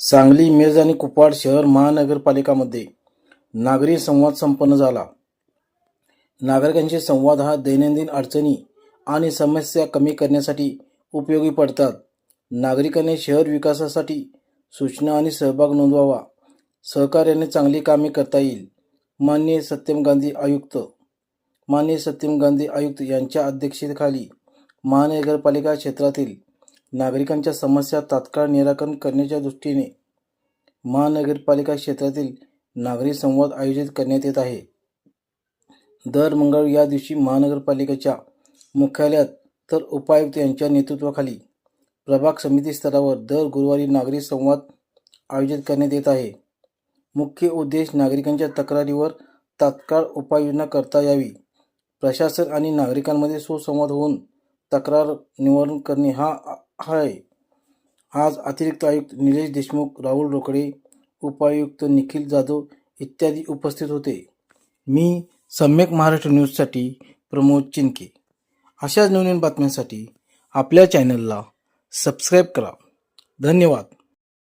सांगली मिरज आणि कुपवाड शहर महानगरपालिकामध्ये नागरी संवाद संपन्न झाला. नागरिकांशी संवाद हा दैनंदिन अडचणी आणि समस्या कमी करण्यासाठी उपयोगी पडतात. नागरिकांनी शहर विकासासाठी सूचना आणि सहभाग नोंदवावा. सहकार्याने चांगली कामे करता येईल माननीय सत्यम गांधी आयुक्त. माननीय सत्यम गांधी आयुक्त यांच्या अध्यक्षतेखाली महानगरपालिका क्षेत्रातील नागरिकांच्या समस्या तात्काळ निराकरण करण्याच्या दृष्टीने महानगरपालिका क्षेत्रातील नागरी संवाद आयोजित करण्यात येत आहे. दर मंगळवार या दिवशी महानगरपालिकेच्या मुख्यालयात तर उपायुक्त यांच्या नेतृत्वाखाली प्रभाग समिती स्तरावर दर गुरुवारी नागरी संवाद आयोजित करण्यात येत आहे. मुख्य उद्देश नागरिकांच्या तक्रारीवर तात्काळ उपाययोजना करता यावी. प्रशासन आणि नागरिकांमध्ये सुसंवाद होऊन तक्रार निवारण करणे हा हाय. आज अतिरिक्त आयुक्त निलेश देशमुख राहुल रोकडे उपायुक्त निखिल जाधव इत्यादी उपस्थित होते. मी सम्यक महाराष्ट्र न्यूजसाठी प्रमोद चिनके. अशाच नवीन बातम्यांसाठी आपल्या चॅनलला सबस्क्राईब करा. धन्यवाद.